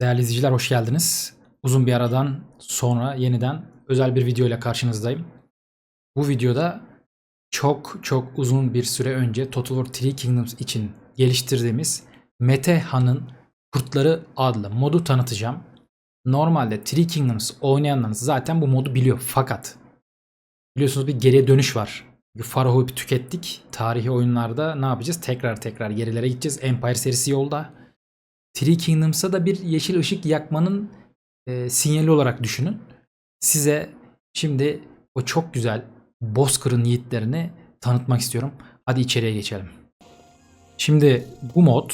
Değerli izleyiciler hoş geldiniz. Uzun bir aradan sonra yeniden özel bir video ile karşınızdayım. Bu videoda çok çok uzun bir süre önce Total War Three Kingdoms için geliştirdiğimiz Mete Han'ın Kurtları adlı modu tanıtacağım. Normalde Three Kingdoms oynayanlarınız zaten bu modu biliyor fakat biliyorsunuz bir geriye dönüş var. Bir tükettik. Tarihi oyunlarda ne yapacağız? Tekrar tekrar gerilere gideceğiz. Empire serisi yolda. Three Kingdoms'a da bir yeşil ışık yakmanın e, sinyali olarak düşünün. Size şimdi o çok güzel Bozkır'ın yiğitlerini tanıtmak istiyorum. Hadi içeriye geçelim. Şimdi bu mod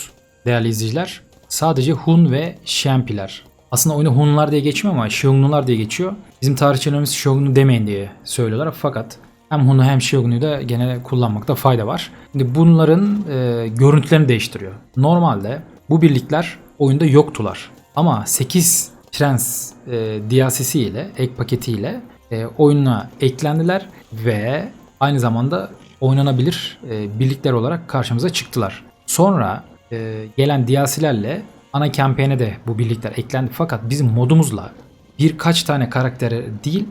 değerli izleyiciler sadece Hun ve Şempiler. Aslında oyunu Hunlar diye geçmiyor ama Shogunlular diye geçiyor. Bizim tarihçilerimiz Shogunlu demeyin diye söylüyorlar fakat hem Hun'u hem Shogun'u da gene kullanmakta fayda var. Şimdi bunların e, görüntülerini değiştiriyor. Normalde bu birlikler oyunda yoktular. Ama 8 Prens e, DLC'si ile, ek paketiyle e, oyuna eklendiler ve aynı zamanda oynanabilir e, birlikler olarak karşımıza çıktılar. Sonra e, gelen DLC'lerle ana kampanyaya de bu birlikler eklendi fakat bizim modumuzla birkaç tane karaktere değil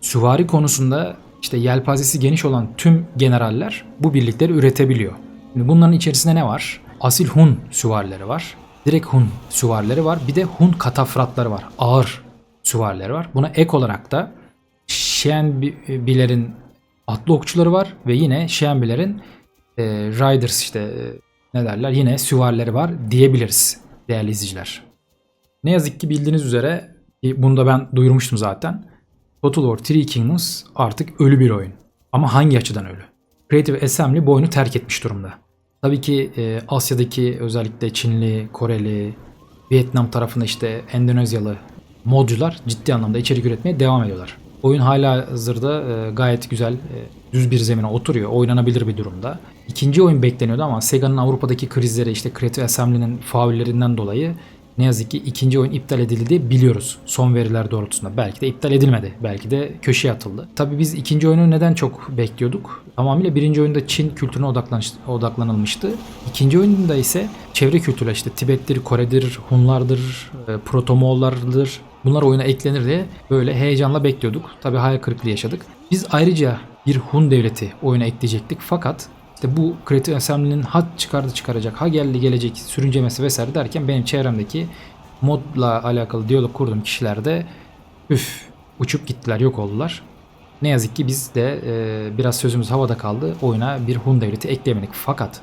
süvari konusunda işte yelpazesi geniş olan tüm generaller bu birlikleri üretebiliyor. Şimdi bunların içerisinde ne var? Asil Hun süvarileri var. Direkt Hun süvarileri var. Bir de Hun katafratları var. Ağır süvarileri var. Buna ek olarak da Şenbilerin atlı okçuları var ve yine Şenbilerin e, Riders işte e, ne derler yine süvarileri var diyebiliriz değerli izleyiciler. Ne yazık ki bildiğiniz üzere bunu da ben duyurmuştum zaten. Total War Three Kingdoms artık ölü bir oyun. Ama hangi açıdan ölü? Creative Assembly bu oyunu terk etmiş durumda. Tabii ki e, Asya'daki özellikle Çinli, Koreli, Vietnam tarafında işte Endonezyalı modcular ciddi anlamda içerik üretmeye devam ediyorlar. Oyun hala hazırda e, gayet güzel e, düz bir zemine oturuyor. Oynanabilir bir durumda. İkinci oyun bekleniyordu ama Sega'nın Avrupa'daki krizleri işte Creative Assembly'nin faullerinden dolayı ne yazık ki ikinci oyun iptal edildi biliyoruz son veriler doğrultusunda. Belki de iptal edilmedi. Belki de köşeye atıldı. Tabii biz ikinci oyunu neden çok bekliyorduk? Tamamıyla birinci oyunda Çin kültürüne odaklanılmıştı. İkinci oyunda ise çevre kültürler işte Tibet'tir, Kore'dir, Hunlardır, e, Protomoğollardır. Bunlar oyuna eklenir diye böyle heyecanla bekliyorduk. Tabii hayal kırıklığı yaşadık. Biz ayrıca bir Hun devleti oyuna ekleyecektik fakat işte bu Creative Assembly'nin ha çıkardı çıkaracak, ha geldi gelecek sürüncemesi vesaire derken benim çevremdeki modla alakalı diyalog kurduğum kişiler de üf uçup gittiler yok oldular. Ne yazık ki biz de e, biraz sözümüz havada kaldı. Oyuna bir Hun devleti ekleyemedik. Fakat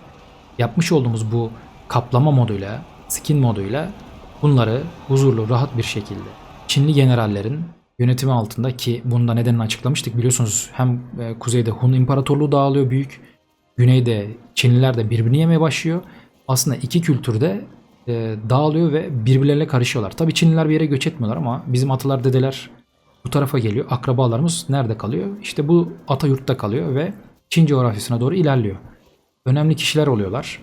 yapmış olduğumuz bu kaplama moduyla, skin moduyla bunları huzurlu, rahat bir şekilde Çinli generallerin yönetimi altında ki bunda nedenini açıklamıştık biliyorsunuz hem e, kuzeyde Hun İmparatorluğu dağılıyor büyük güneyde Çinliler de birbirini yemeye başlıyor. Aslında iki kültürde e, dağılıyor ve birbirleriyle karışıyorlar. Tabii Çinliler bir yere göç etmiyorlar ama bizim atalar dedeler bu tarafa geliyor. Akrabalarımız nerede kalıyor? İşte bu ata yurtta kalıyor ve Çin coğrafyasına doğru ilerliyor. Önemli kişiler oluyorlar.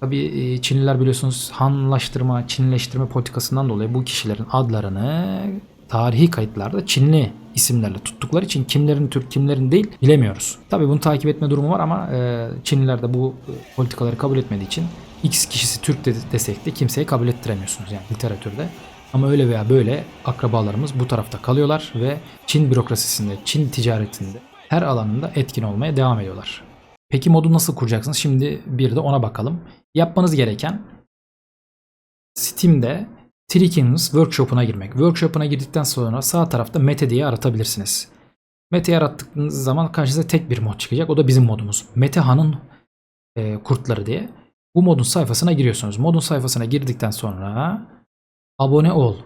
Tabii e, Çinliler biliyorsunuz Hanlaştırma, Çinleştirme politikasından dolayı bu kişilerin adlarını tarihi kayıtlarda Çinli isimlerle tuttukları için kimlerin Türk kimlerin değil bilemiyoruz. Tabi bunu takip etme durumu var ama e, Çinliler de bu e, politikaları kabul etmediği için X kişisi Türk de desek de kimseyi kabul ettiremiyorsunuz yani literatürde. Ama öyle veya böyle akrabalarımız bu tarafta kalıyorlar ve Çin bürokrasisinde, Çin ticaretinde her alanında etkin olmaya devam ediyorlar. Peki modu nasıl kuracaksınız? Şimdi bir de ona bakalım. Yapmanız gereken Steam'de Kingdoms Workshop'una girmek. Workshop'una girdikten sonra sağ tarafta Mete diye aratabilirsiniz. Mete'yi arattığınız zaman karşınıza tek bir mod çıkacak. O da bizim modumuz. Mete Han'ın e, kurtları diye. Bu modun sayfasına giriyorsunuz. Modun sayfasına girdikten sonra abone ol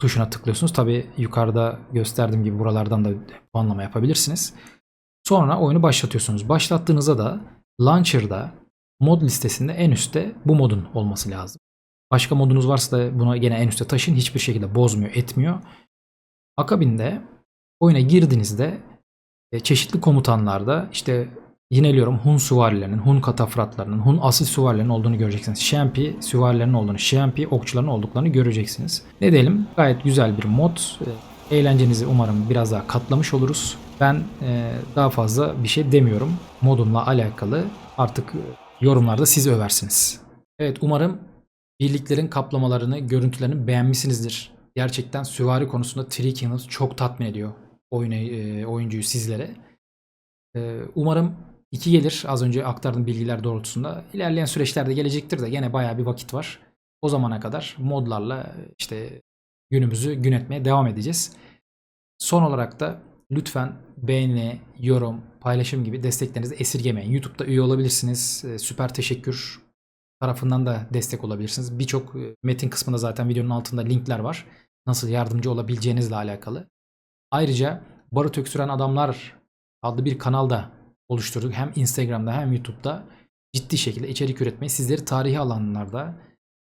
tuşuna tıklıyorsunuz. Tabi yukarıda gösterdiğim gibi buralardan da puanlama yapabilirsiniz. Sonra oyunu başlatıyorsunuz. Başlattığınızda da Launcher'da mod listesinde en üstte bu modun olması lazım. Başka modunuz varsa da bunu gene en üste taşın. Hiçbir şekilde bozmuyor, etmiyor. Akabinde oyuna girdiğinizde e, çeşitli komutanlarda işte yineliyorum Hun süvarilerinin, Hun katafratlarının, Hun asil süvarilerinin olduğunu göreceksiniz. Şempi süvarilerinin olduğunu, Şempi okçuların olduklarını göreceksiniz. Ne diyelim gayet güzel bir mod. E, Eğlencenizi umarım biraz daha katlamış oluruz. Ben e, daha fazla bir şey demiyorum. Modumla alakalı artık yorumlarda siz översiniz. Evet umarım birliklerin kaplamalarını, görüntülerini beğenmişsinizdir. Gerçekten süvari konusunda Three Kingdoms çok tatmin ediyor oyunu, e, oyuncuyu sizlere. E, umarım 2 gelir az önce aktardığım bilgiler doğrultusunda. İlerleyen süreçlerde gelecektir de gene bayağı bir vakit var. O zamana kadar modlarla işte günümüzü gün etmeye devam edeceğiz. Son olarak da lütfen beğeni, yorum, paylaşım gibi desteklerinizi esirgemeyin. YouTube'da üye olabilirsiniz. Ee, Süper teşekkür tarafından da destek olabilirsiniz. Birçok e, metin kısmında zaten videonun altında linkler var. Nasıl yardımcı olabileceğinizle alakalı. Ayrıca Barut Öksüren Adamlar adlı bir kanalda oluşturduk. Hem Instagram'da hem YouTube'da ciddi şekilde içerik üretmeyi sizleri tarihi alanlarda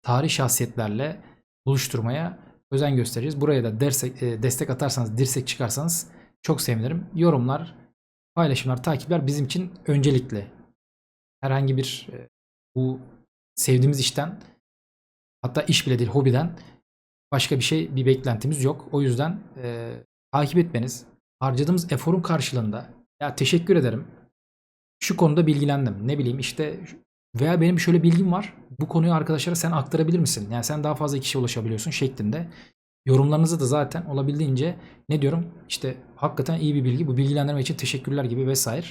tarih şahsiyetlerle buluşturmaya özen göstereceğiz. Buraya da destek, e, destek atarsanız, dirsek çıkarsanız çok sevinirim. Yorumlar, paylaşımlar, takipler bizim için öncelikli. Herhangi bir e, bu sevdiğimiz işten hatta iş bile değil hobiden başka bir şey bir beklentimiz yok. O yüzden e, takip etmeniz harcadığımız eforun karşılığında ya teşekkür ederim. Şu konuda bilgilendim. Ne bileyim işte veya benim şöyle bilgim var. Bu konuyu arkadaşlara sen aktarabilir misin? Yani sen daha fazla kişiye ulaşabiliyorsun şeklinde. Yorumlarınızı da zaten olabildiğince ne diyorum? İşte hakikaten iyi bir bilgi. Bu bilgilendirme için teşekkürler gibi vesaire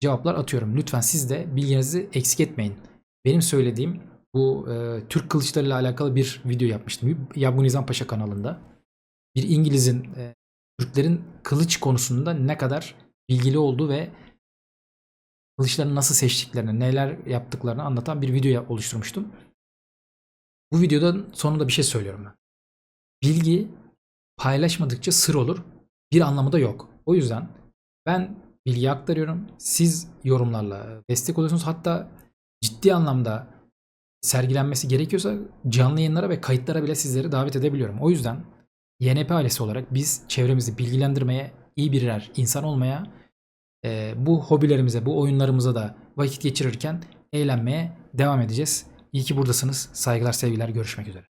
cevaplar atıyorum. Lütfen siz de bilginizi eksik etmeyin. Benim söylediğim bu e, Türk kılıçlarıyla alakalı bir video yapmıştım. Yabu Nizam Paşa kanalında. Bir İngiliz'in e, Türklerin kılıç konusunda ne kadar bilgili olduğu ve kılıçlarını nasıl seçtiklerini, neler yaptıklarını anlatan bir video oluşturmuştum. Bu videodan sonunda bir şey söylüyorum ben. Bilgi paylaşmadıkça sır olur. Bir anlamı da yok. O yüzden ben bilgi aktarıyorum. Siz yorumlarla destek oluyorsunuz. Hatta ciddi anlamda sergilenmesi gerekiyorsa canlı yayınlara ve kayıtlara bile sizleri davet edebiliyorum. O yüzden YNP ailesi olarak biz çevremizi bilgilendirmeye, iyi birer insan olmaya, e, bu hobilerimize, bu oyunlarımıza da vakit geçirirken eğlenmeye devam edeceğiz. İyi ki buradasınız. Saygılar, sevgiler, görüşmek üzere.